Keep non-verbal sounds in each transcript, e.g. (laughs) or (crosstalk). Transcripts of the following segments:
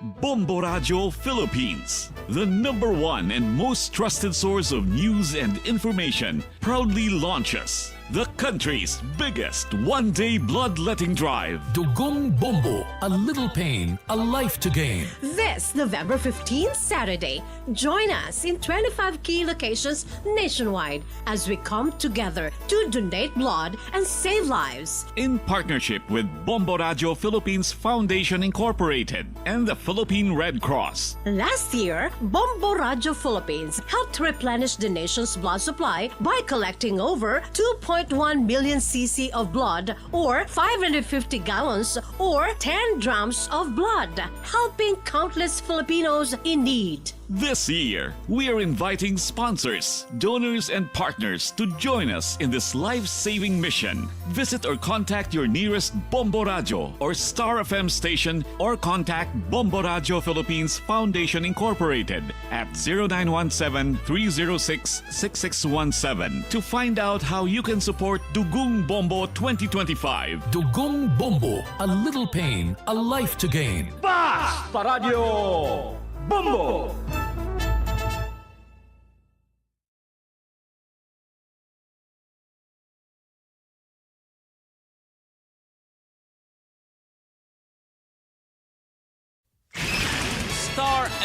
Bombo Radio Philippines, the number one and most trusted source of news and information, proudly launches the country's biggest one day bloodletting drive. Dugong Bombo, a little pain, a life to gain. This November 15th, Saturday, join us in 25 key locations nationwide as we come together to donate blood and save lives. In partnership with Bombo Radio Philippines Foundation Incorporated and the Philippine Red Cross. Last year, Bombo Radio Philippines helped replenish the nation's blood supply by collecting over 2.1 million cc of blood or 550 gallons or 10 drams of blood, helping countless Filipinos in need. This year, we are inviting sponsors, donors, and partners to join us in this life saving mission. Visit or contact your nearest Bombo Radio or Star FM station or contact Bombo Radio Philippines Foundation Incorporated at 0917 306 6617 to find out how you can support Dugung Bombo 2025. Dugong Bombo, a little pain, a life to gain. Basta Radio Bombo!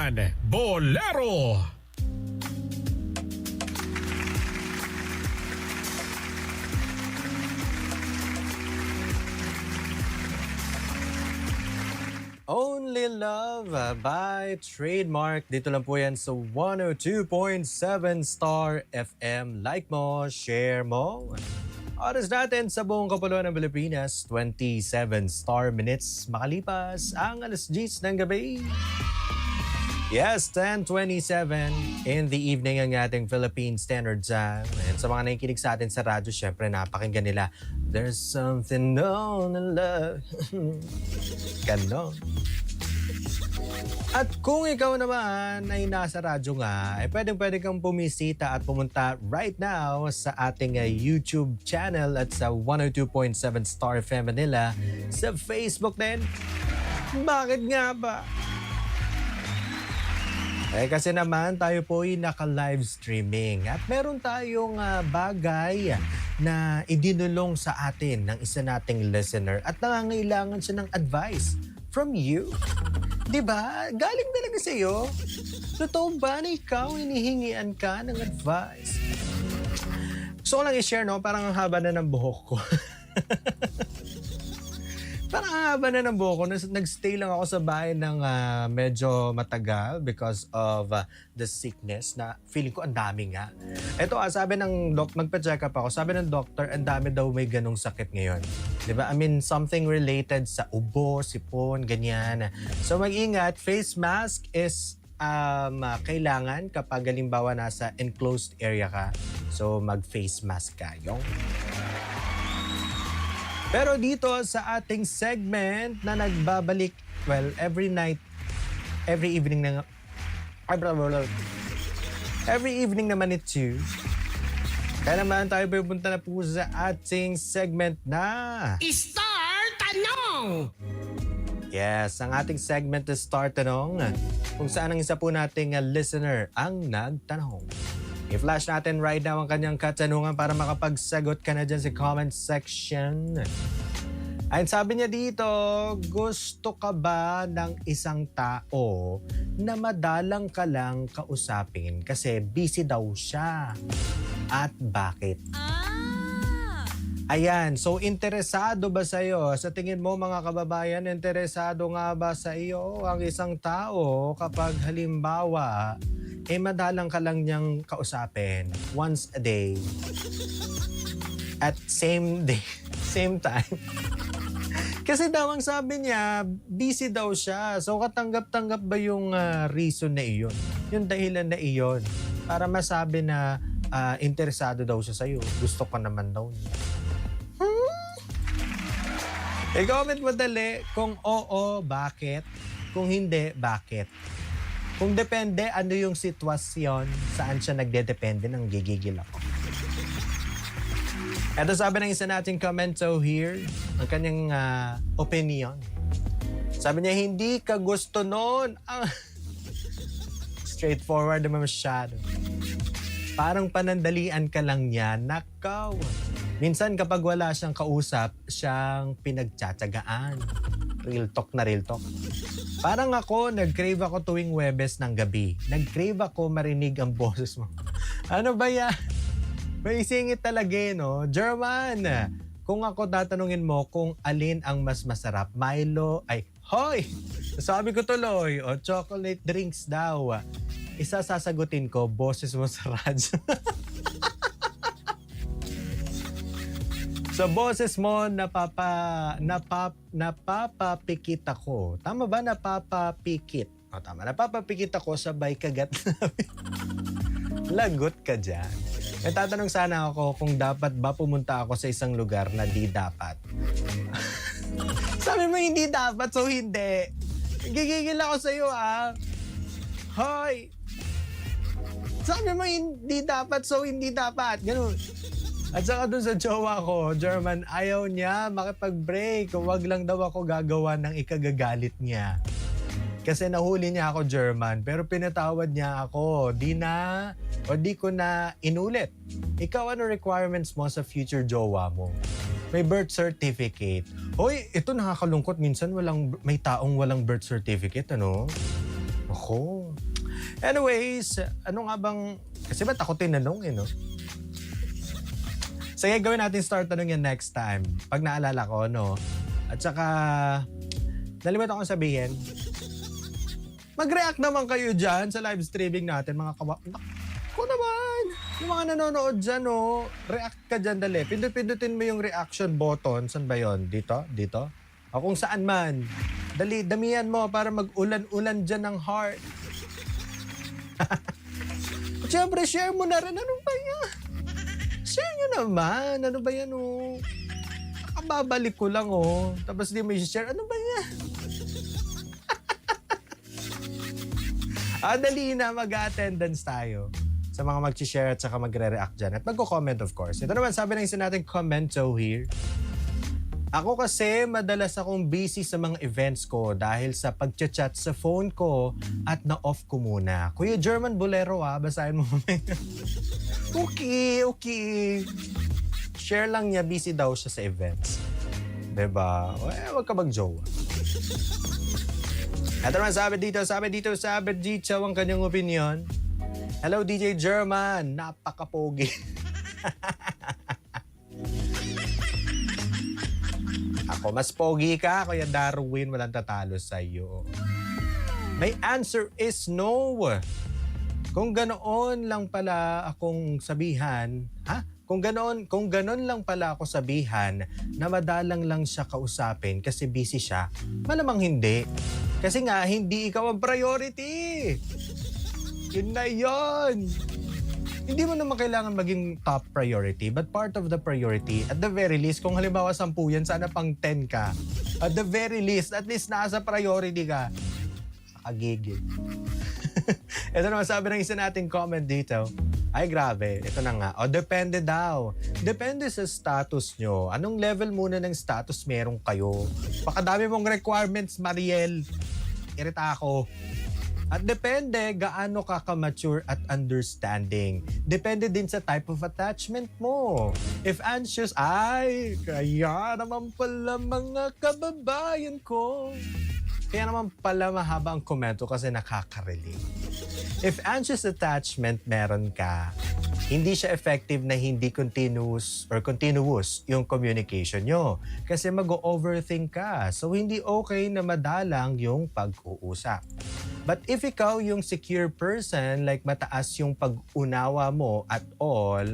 German Bolero. Only Love uh, by Trademark. Dito lang po yan sa 102.7 Star FM. Like mo, share mo. Oras natin sa buong kapuluan ng Pilipinas, 27 star minutes makalipas ang alas 10 ng gabi. Yes, 10.27 in the evening ang ating Philippine Standard Time. And sa mga nakikinig sa atin sa radyo, syempre napakinggan nila, There's something known in love. (laughs) Ganon. At kung ikaw naman ay nasa radyo nga, ay pwedeng pwede kang pumisita at pumunta right now sa ating uh, YouTube channel at sa 102.7 Star FM Manila sa Facebook din. Bakit nga ba? Eh kasi naman tayo po ay naka-live streaming at meron tayong ah, bagay na idinulong sa atin ng isa nating listener at nangangailangan siya ng advice from you. 'Di ba? Galing talaga sa iyo. Totoo ba na ikaw hinihingian ka ng advice? Gusto ko lang i-share, no? Parang ang haba na ng buhok ko. (laughs) Parang ang haba na ng buhok ko. Nas- Nagstay lang ako sa bahay ng ah, medyo matagal because of ah, the sickness na feeling ko ang dami nga. Ito, ah, sabi ng doc, magpa-check up ako. Sabi ng doctor, ang dami daw may ganong sakit ngayon. 'Di ba? I mean, something related sa ubo, sipon, ganyan. So mag-ingat. Face mask is um, kailangan kapag halimbawa nasa enclosed area ka. So mag-face mask ka. Yung pero dito sa ating segment na nagbabalik, well, every night, every evening na ay, blah, blah, blah. Every evening naman ito. Kaya naman tayo pupunta na po sa ating segment na... Star Tanong! Yes, ang ating segment is Star Tanong kung saan ang isa po nating uh, listener ang nagtanong. I-flash natin right now ang kanyang katanungan para makapagsagot ka na dyan sa comment section. Ayun, sabi niya dito, gusto ka ba ng isang tao na madalang ka lang kausapin kasi busy daw siya? At bakit? Ayan, so interesado ba sa iyo? Sa tingin mo mga kababayan, interesado nga ba sa iyo ang isang tao kapag halimbawa, eh madalang ka lang niyang kausapin once a day at same day, (laughs) same time. (laughs) Kasi daw ang sabi niya, busy daw siya. So katanggap-tanggap ba yung ah, reason na iyon? Yung dahilan na iyon? Para masabi na ah, interesado daw siya sa'yo. Gusto ka naman daw niya. I-comment mo dali kung oo, bakit? Kung hindi, bakit? Kung depende, ano yung sitwasyon, saan siya nagdedepende ng gigigil ako. Ito sabi ng isa nating commento here, ang kanyang ah, opinion. Sabi niya, hindi ka gusto noon. Ah, (laughs) straightforward naman masyado. Parang panandalian ka lang niya, nakaw. Minsan kapag wala siyang kausap, siyang pinagtsatsagaan. Real talk na real talk. Parang ako, nag-crave ako tuwing Webes ng gabi. Nag-crave ako marinig ang (laughs) boses mo. ano ba yan? May singit talaga eh, no? German! Kung ako tatanungin mo kung alin ang mas masarap, Milo, ay, hoy! Sabi ko tuloy, o chocolate drinks daw. Isa sasagutin ko, boses mo sa radyo. (laughs) Sa boses mo, napapa, napap, napapapikit ako. Tama ba? Napapapikit. O tama, napapapikit ako sabay kagat (laughs) namin. Lagot ka dyan. May tatanong sana ako kung dapat ba pumunta ako sa isang lugar na di dapat. (laughs) Sabi mo hindi dapat, so hindi. Gigigil ako sa'yo ah. Hoy! Sabi mo hindi dapat, so hindi dapat. Ganun. At saka dun sa jowa ko, German, ayaw niya makipag-break. Huwag lang daw ako gagawa ng ikagagalit niya. Kasi nahuli niya ako German, pero pinatawad niya ako. Di na, o di ko na inulit. Ikaw ano requirements mo sa future jowa mo? May birth certificate. Hoy, ito nakakalungkot. Minsan walang, may taong walang birth certificate, ano? Ako. Anyways, ano nga bang... Kasi ba't ako tinanong eh, no? Sige, gawin natin start tanong yan next time. Pag naalala ko, no? At saka, nalimutan ko sabihin, mag-react naman kayo dyan sa live streaming natin, mga kawa... Ako naman! Yung mga nanonood dyan, no? React ka dyan, dali. Pindut-pindutin mo yung reaction button. Saan ba yon? Dito? Dito? O kung saan man. Dali, damihan mo para mag-ulan-ulan dyan ng heart. (laughs) Siyempre, share mo na rin. Ano ba? Share nyo naman. Ano ba yan, oh? Kakababalik ko lang, oh. Tapos di mo i-share. Ano ba yan? (laughs) ah, dali na. Mag-attendance tayo sa mga mag-share at saka magre-react dyan. At magko-comment, of course. Ito naman, sabi ng isa nating commento here. Ako kasi madalas akong busy sa mga events ko dahil sa pagchat-chat sa phone ko at na-off ko muna. Kuya German Bolero ah, basahin mo mamaya. okay, okay. Share lang niya, busy daw siya sa events. 'Di ba? Eh, wag ka mag-jowa. Ito naman sabi dito, sabi dito, sabi dito ang kanyang opinion. Hello DJ German, napaka-pogi. (laughs) Ako, mas pogi ka, Kuya Darwin, walang tatalo sa iyo. My answer is no. Kung ganoon lang pala akong sabihan, ha? Kung ganoon, kung ganoon lang pala ako sabihan na madalang lang siya kausapin kasi busy siya, malamang hindi. Kasi nga, hindi ikaw ang priority. Yun na yun. Hindi mo naman kailangan maging top priority, but part of the priority, at the very least, kung halimbawa 10 yan, sana pang 10 ka. At the very least, at least nasa priority ka. Nakagigil. (laughs) Ito naman sabi ng isa nating comment dito. Ay grabe, ito na nga. O depende daw. Depende sa status nyo. Anong level muna ng status meron kayo? Pakadami mong requirements, Mariel. Irita ako. At depende gaano ka ka-mature at understanding. Depende din sa type of attachment mo. If anxious, ay, kaya naman pala mga kababayan ko. Kaya naman pala mahaba ang komento kasi nakaka-relate. If anxious attachment meron ka, hindi siya effective na hindi continuous or continuous yung communication nyo. Kasi mag-overthink ka. So, hindi okay na madalang yung pag-uusap. But if ikaw yung secure person, like mataas yung pag-unawa mo at all,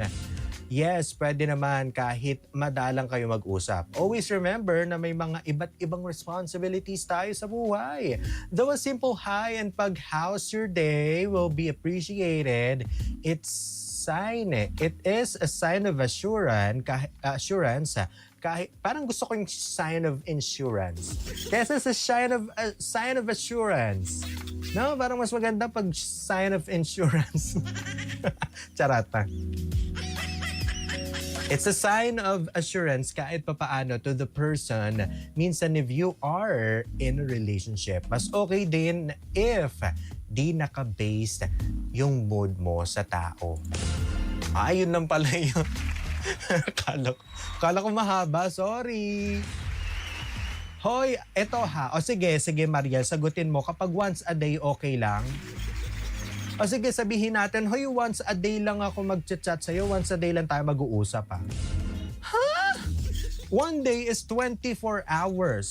yes, pwede naman kahit madalang kayo mag-usap. Always remember na may mga iba't ibang responsibilities tayo sa buhay. Though a simple hi and pag how's your day will be appreciated, it's sign eh. It is a sign of assurance, kahit, assurance ah, kahit parang gusto ko yung sign of insurance. Kesa sa sign of uh, sign of assurance. No, parang mas maganda pag sign of insurance. (laughs) Charata. It's a sign of assurance kahit papaano to the person. Minsan if you are in a relationship, mas okay din if di naka-based yung mood mo sa tao. Ayun lang pala yun. (laughs) kala, ko, kala ko mahaba, sorry. Hoy, eto ha. O sige, sige Mariel, sagutin mo. Kapag once a day, okay lang? O sige, sabihin natin, hoy, once a day lang ako mag-chat sa'yo, once a day lang tayo mag-uusap ha. Ha? One day is 24 hours.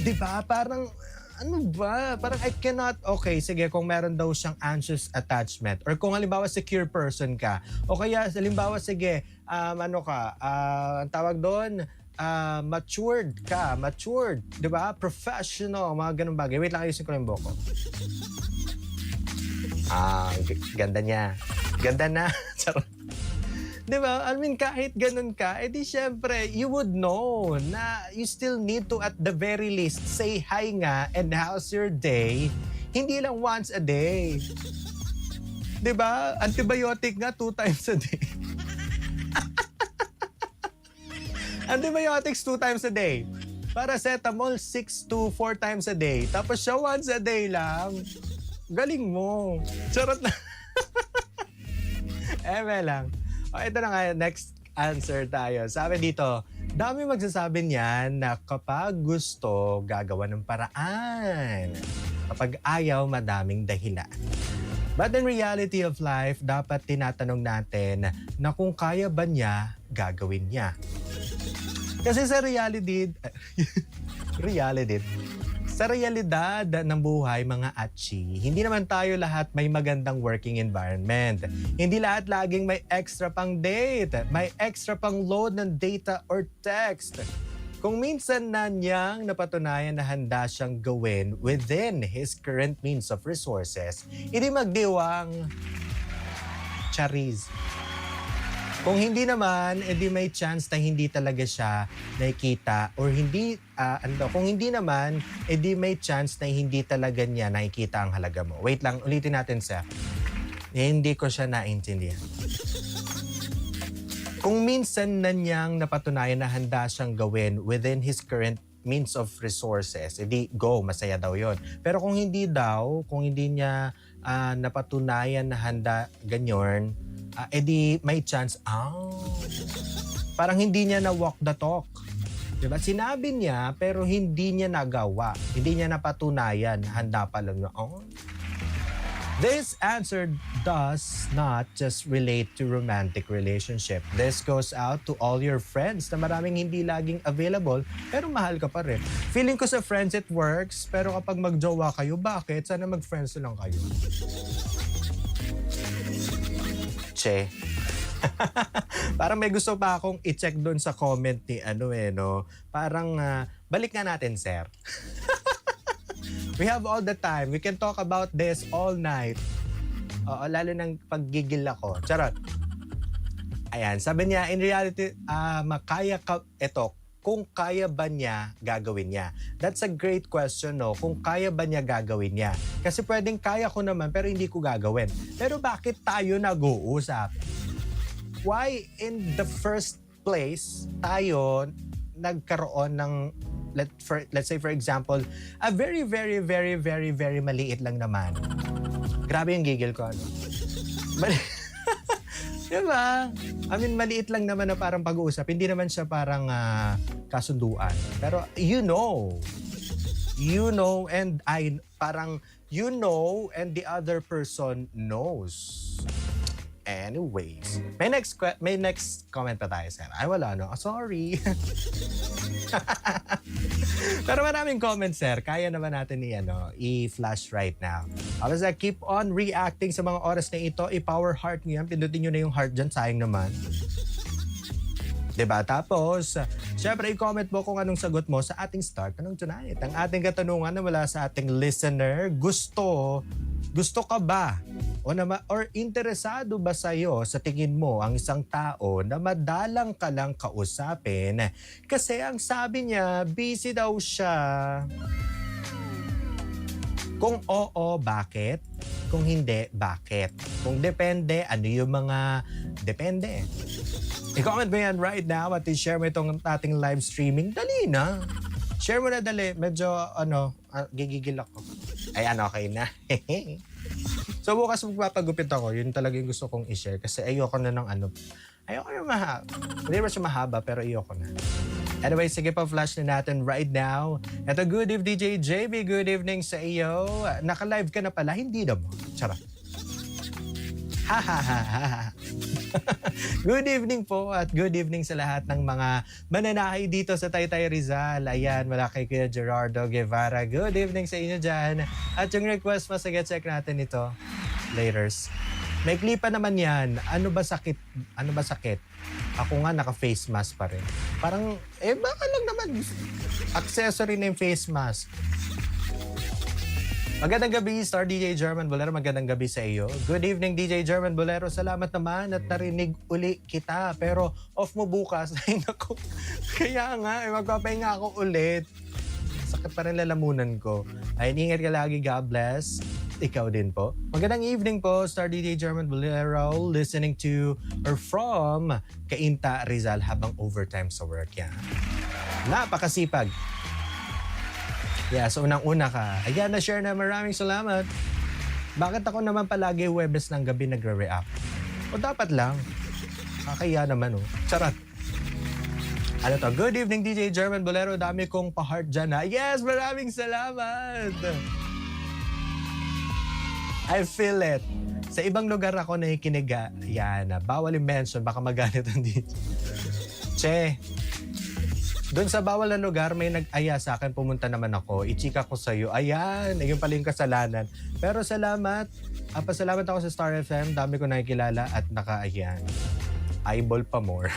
Di ba? Parang, ano ba? Parang I cannot, okay, sige, kung meron daw siyang anxious attachment or kung halimbawa secure person ka o kaya halimbawa, sige, um, ano ka, ah, ang tawag doon, ah, matured ka, matured, di ba? Professional, mga ganun bagay. Wait lang, ayusin ko lang yung boko. Ah, ganda niya. Ganda na. (laughs) Di ba? I mean, kahit ganun ka, edi syempre, you would know na you still need to at the very least say hi nga and how's your day. Hindi lang once a day. Di ba? Antibiotic nga two times a day. (laughs) Antibiotics two times a day. Paracetamol six to four times a day. Tapos siya once a day lang. Galing mo. Charot na. (laughs) Eme lang. O, ito na nga, next answer tayo. Sabi dito, dami magsasabi niyan na kapag gusto, gagawa ng paraan. Kapag ayaw, madaming dahilan. But in reality of life, dapat tinatanong natin na kung kaya ba niya, gagawin niya. Kasi sa reality, (laughs) reality, sa realidad ng buhay, mga atchi, hindi naman tayo lahat may magandang working environment. Hindi lahat laging may extra pang date, may extra pang load ng data or text. Kung minsan na niyang napatunayan na handa siyang gawin within his current means of resources, hindi magdiwang charis. Kung hindi naman, edi may chance na hindi talaga siya nakikita or hindi, ah, ano, kung hindi naman, edi may chance na hindi talaga niya nakikita ang halaga mo. Wait lang, ulitin natin sa hindi ko siya naintindihan. Kung minsan na niyang napatunayan na handa siyang gawin within his current means of resources, edi go, masaya daw yon. Pero kung hindi daw, kung hindi niya ah, napatunayan na handa ganyan, ah, edi may chance, ah, parang hindi niya na walk the talk. Diba? Sinabi niya pero hindi niya nagawa. Hindi niya napatunayan. Handa pa lang na, oh. This answer does not just relate to romantic relationship. This goes out to all your friends na maraming hindi laging available pero mahal ka pa rin. Feeling ko sa friends it works pero kapag magjowa kayo, bakit? Sana mag-friends lang kayo. Che. (laughs) Parang may gusto pa akong i-check doon sa comment ni ano eh, no? Parang ah, balik nga natin, sir. (laughs) We have all the time. We can talk about this all night. Oo, lalo ng paggigil ako. Charot. Ayan, sabi niya, in reality, ah makaya ka, eto, kung kaya ba niya, gagawin niya. That's a great question, no? Kung kaya ba niya, gagawin niya. Kasi pwedeng kaya ko naman, pero hindi ko gagawin. Pero bakit tayo nag-uusap? Why in the first place, tayo nagkaroon ng let for, let's say for example, a very very very very very maliit lang naman. Grabe yung gigil ko ano. Mali (laughs) Diba? I mean, maliit lang naman na parang pag-uusap. Hindi naman siya parang ah, kasunduan. Pero you know. You know and I parang you know and the other person knows. Anyways, may next may next comment pa tayo, sir. Ay, wala no. Sorry. (laughs) (laughs) Pero maraming comments, sir. Kaya naman natin i, ano, i-flash right now. I was like, keep on reacting sa mga oras na ito. I-power heart niyo yan. Pindutin nyo na yung heart dyan. Sayang naman. (laughs) 'Di ba? Tapos, syempre i-comment mo kung anong sagot mo sa ating start tanong tonight. Ang ating katanungan na mula sa ating listener, gusto gusto ka ba o na or interesado ba sa iyo sa tingin mo ang isang tao na madalang ka lang kausapin kasi ang sabi niya busy daw siya. Kung oo, bakit? Kung hindi, bakit? Kung depende, ano yung mga depende? I-comment mo yan right now at i-share mo itong ating live streaming. Dali na. Share mo na dali. Medyo, ano, ah, gigigil ako. Ay, ano, okay na. (laughs) so, bukas magpapagupit ako. Yun talaga yung gusto kong i-share. Kasi ayoko na ng ano. Ayoko na mahaba. Hindi ba mahaba, pero ayoko na. Anyway, sige pa flash na natin right now. Ito, good evening DJ JB. Good evening sa iyo. Naka-live ka na pala. Hindi na mo. Charot. (laughs) good evening po at good evening sa lahat ng mga mananahay dito sa Taytay Rizal. Ayan, mula kay Kuya Gerardo Guevara. Good evening sa inyo dyan. At yung request mo, sige check natin ito. Laters. May klipa naman yan. Ano ba sakit? Ano ba sakit? Ako nga naka-face mask pa rin. Parang, eh baka lang naman. Accessory na yung face mask. Magandang gabi, Star DJ German Bolero. Magandang gabi sa iyo. Good evening, DJ German Bolero. Salamat naman at narinig uli kita. Pero off mo bukas. (laughs) Ay, naku. Kaya nga, eh, magpapahinga ako ulit. Sakit pa rin lalamunan ko. Ay, ingat ka lagi. God bless. Ikaw din po. Magandang evening po, Star DJ German Bolero. Listening to or from Kainta Rizal habang overtime sa work. Yan. Napakasipag. Yeah, so unang-una ka. Ayan, na-share na maraming salamat. Bakit ako naman palagi Webes ng gabi nagre-react? O dapat lang. Kakaya naman oh. Charot. Ano to? Good evening DJ German Bolero. Dami kong pa-heart dyan ha. Yes, maraming salamat. I feel it. Sa ibang lugar ako nakikinig. Yan. Bawal i-mention. Baka magalit ang DJ. Che, doon sa bawal na lugar, may nag-aya sa akin, pumunta naman ako. Ichika ko sa'yo. Ayan, ayun pala yung kasalanan. Pero salamat. Ah, pasalamat ako sa Star FM. Dami ko nakikilala at naka-ayan. Eyeball pa more.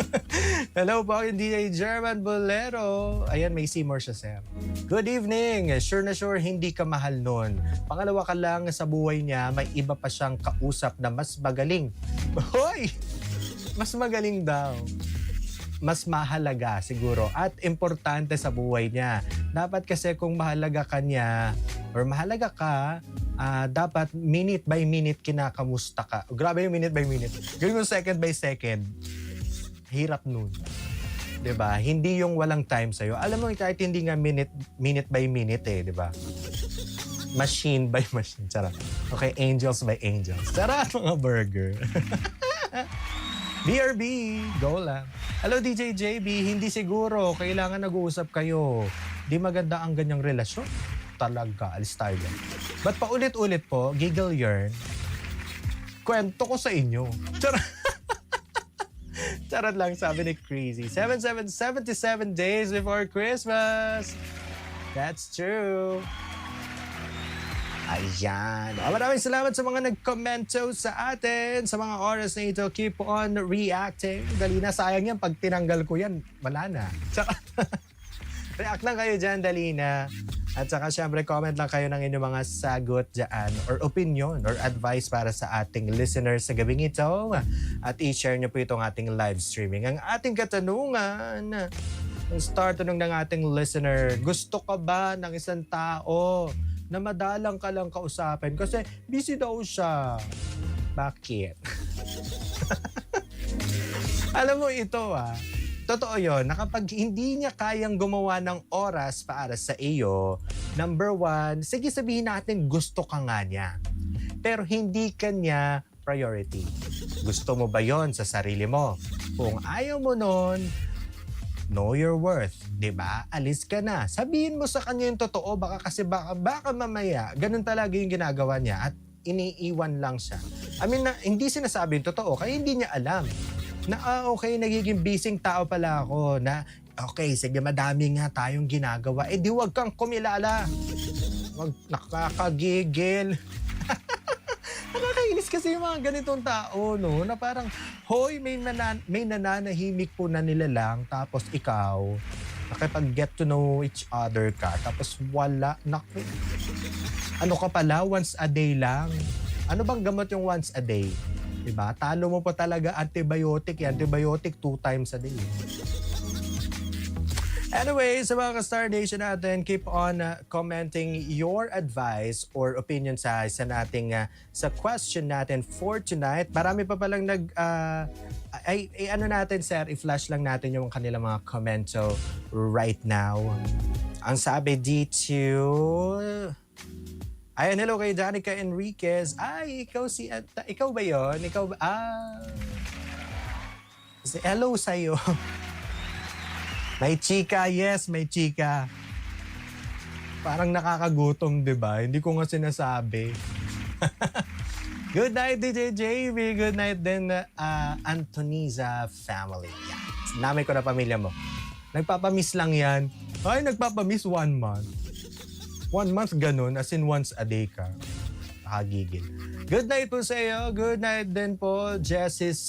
(laughs) Hello po, yung DJ German Bolero. Ayan, may Seymour siya, Sam. Good evening. Sure na sure, hindi ka mahal nun. Pangalawa ka lang sa buhay niya, may iba pa siyang kausap na mas magaling. (laughs) Hoy! Mas magaling daw mas mahalaga siguro at importante sa buhay niya. Dapat kasi kung mahalaga ka niya or mahalaga ka, ah, dapat minute by minute kinakamusta ka. Grabe yung minute by minute. Gawin mo second by second. Hirap nun. 'Di ba? Hindi yung walang time sa'yo. Alam mo, kahit hindi nga minute, minute by minute eh, 'di ba? Machine by machine. Charot. Okay, angels by angels. Charot, mga burger. (laughs) BRB, go lang. Hello DJ JB, hindi siguro kailangan nag-uusap kayo. Di maganda ang ganyang relasyon. Talaga, alis tayo dyan. Ba't paulit-ulit po, giggle yarn, kwento ko sa inyo. Charot. (laughs) Charot lang, sabi ni Crazy. 7777 days before Christmas. That's true. Ayan. Oh, maraming salamat sa mga nag-commento sa atin sa mga oras na ito. Keep on reacting. Dali na, sayang yan. Pag tinanggal ko yan, wala na. Tsaka, (laughs) react lang kayo dyan, dali na. At saka syempre, comment lang kayo ng inyong mga sagot dyan or opinion or advice para sa ating listeners sa gabing ito. At i-share nyo po itong ating live streaming. Ang ating katanungan, ang start tanong ng ating listener, gusto ka ba ng isang tao na madalang ka lang kausapin kasi busy daw siya. Bakit? (laughs) Alam mo ito ah, totoo yon na kapag hindi niya kayang gumawa ng oras para sa iyo, number one, sige sabihin natin gusto ka nga niya. Pero hindi ka niya priority. Gusto mo ba yon sa sarili mo? Kung ayaw mo nun, know your worth, 'di ba? Alis ka na. Sabihin mo sa kanya yung totoo baka kasi baka, baka mamaya ganun talaga yung ginagawa niya at iniiwan lang siya. I mean, na, hindi sinasabi yung totoo kaya hindi niya alam na ah, okay, nagiging busy tao pala ako na Okay, sige, madami nga tayong ginagawa. Eh di wag kang kumilala. Wag nakakagigil. Nakakainis kasi yung mga ganitong tao, no? Na parang, hoy, may, nanan- may nananahimik po na nila lang, tapos ikaw, nakipag-get to know each other ka, tapos wala, naku, ano ka pala, once a day lang. Ano bang gamot yung once a day? Diba? Talo mo pa talaga antibiotic. eh. Antibiotic two times a day. Anyway, sa mga ka-Star Nation natin, keep on uh, commenting your advice or opinion sa isa nating uh, sa question natin for tonight. Marami pa palang nag uh, ay, ay ano natin sir, i-flash lang natin yung kanilang mga commento right now. Ang sabi dito, Ayan, hello kay Danica Enriquez. Ay, ikaw si... at- ikaw ba yon? Ikaw ba? Ah... Hello sa'yo. (laughs) may chika, yes, may chika. Parang nakakagutom, di ba? Hindi ko nga sinasabi. (laughs) Good night, DJ JV. Good night din, uh, Antoniza family. Yan. Namay ko na pamilya mo. Nagpapamiss lang yan. Ay, nagpapamiss one month. One month ganun, as in once a day ka. Nakagigil. Good night po sa iyo. Good night din po, Jessie C.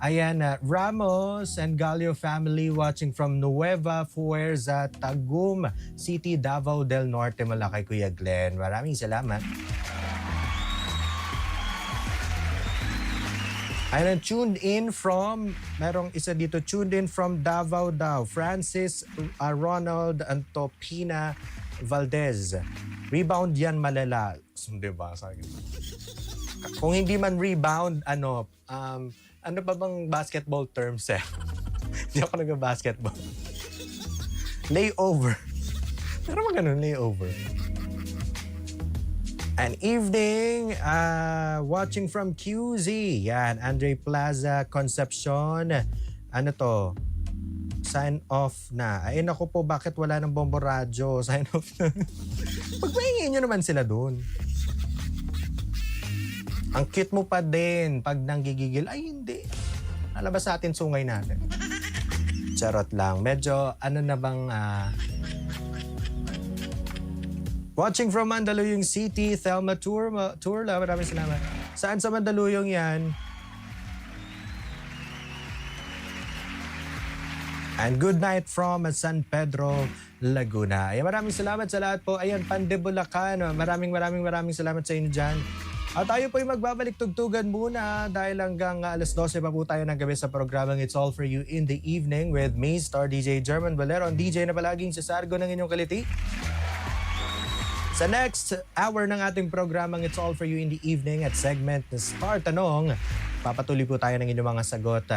Ayan, uh, Ramos and Galio family watching from Nueva Fuerza, Tagum City, Davao del Norte, mula Kuya Glenn. Maraming salamat. Ayan, tuned in from, merong isa dito, tuned in from Davao daw. Francis uh, Ronald Antopina Valdez. Rebound yan malala. Di ba? Kung hindi man rebound, ano, um, ano pa bang basketball terms eh? (laughs) Hindi ako nag-basketball. (laughs) Layover. Pero mga ganun, layover. An evening, uh, watching from QZ. Yan, Andre Plaza, Concepcion. Ano to? Sign off na. Ay, naku po, bakit wala ng bombo radyo? Sign off na. (laughs) Pagpahingin nyo naman sila doon. Ang cute mo pa din pag nanggigigil. Ay, hindi. Nalabas sa atin sungay natin. Charot lang. Medyo, ano na bang... ah, Watching from Mandaluyong City, Thelma Tour, Tourla, maraming salamat. Saan sa Mandaluyong yan? And good night from San Pedro, Laguna. Ayan, maraming salamat sa lahat po. Ayan, Pande Bulacan. Maraming maraming maraming salamat sa inyo dyan. At tayo po ay magbabalik tugtugan muna dahil hanggang alas 12 pa po tayo ng gabi sa programang It's All For You in the Evening with me, Star DJ German Valero, ang DJ na palaging sa sargo ng inyong kaliti. Sa next hour ng ating programang It's All For You in the Evening at segment na Star Tanong, papatuloy po tayo ng inyong mga sagot.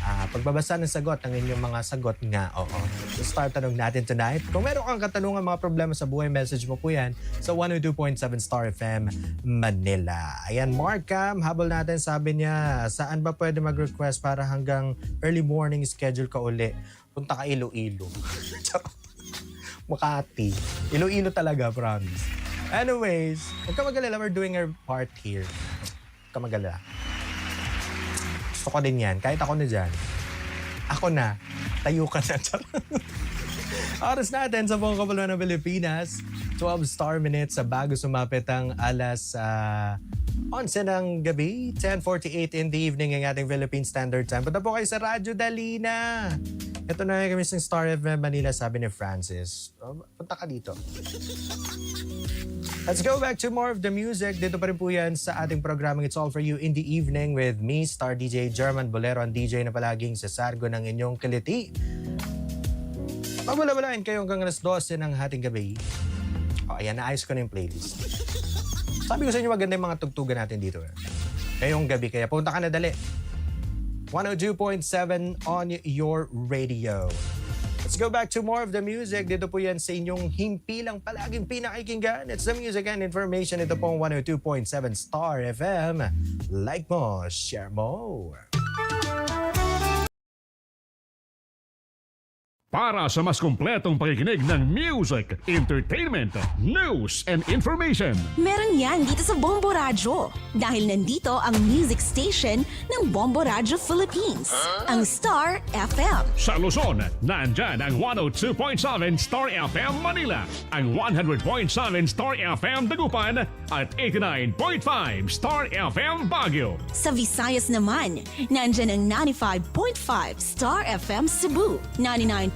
Ah, pagbabasa ng sagot ng inyong mga sagot nga, oo. So Star Tanong natin tonight. Kung meron kang katanungan, mga problema sa buhay, message mo po yan sa 102.7 Star FM Manila. Ayan, Markham, habol natin, sabi niya, saan ba pwede mag-request para hanggang early morning schedule ka uli? Punta ka Iloilo. (laughs) Makati. Iloilo talaga, promise. Anyways, huwag ka mag-alala. We're doing our part here. Huwag ka mag-alala. Gusto ko din yan. Kahit ako na dyan. Ako na. Tayo ka na. (laughs) Oras natin sa buong kapuluan ng Pilipinas. 12 star minutes sa bago sumapit ang alas ah, 11 ng gabi. 10.48 in the evening ang ating Philippine Standard Time. Punta po kayo sa Radyo Dalina. Ito na kami sa Star FM Manila, sabi ni Francis. Oh, punta ka dito. Let's go back to more of the music. Dito pa rin po yan sa ating programang It's All For You in the Evening with me, Star DJ German Bolero, ang DJ na palaging sa sargo ng inyong kiliti. Pagwala-walain kayo hanggang alas 12 ng hating gabi. O, ayan, naayos ko na yung playlist. Sabi ko sa inyo, maganda yung mga tugtugan natin dito. Eh. Ngayong gabi, kaya punta ka na dali. 102.7 on your radio. Let's go back to more of the music. Dito po yan sa inyong himpilang palaging pinakikinggan. It's the music and information. Ito pong 102.7 Star FM. Like mo, share mo. Para sa mas kumpletong pakikinig ng music, entertainment, news, and information. Meron yan dito sa Bombo Radyo. Dahil nandito ang music station ng Bombo Radyo Philippines. Ang Star FM. Sa Luzon, nandyan ang 102.7 Star FM Manila, ang 100.7 Star FM Dagupan, at 89.5 Star FM Baguio. Sa Visayas naman, nandyan ang 95.5 Star FM Cebu,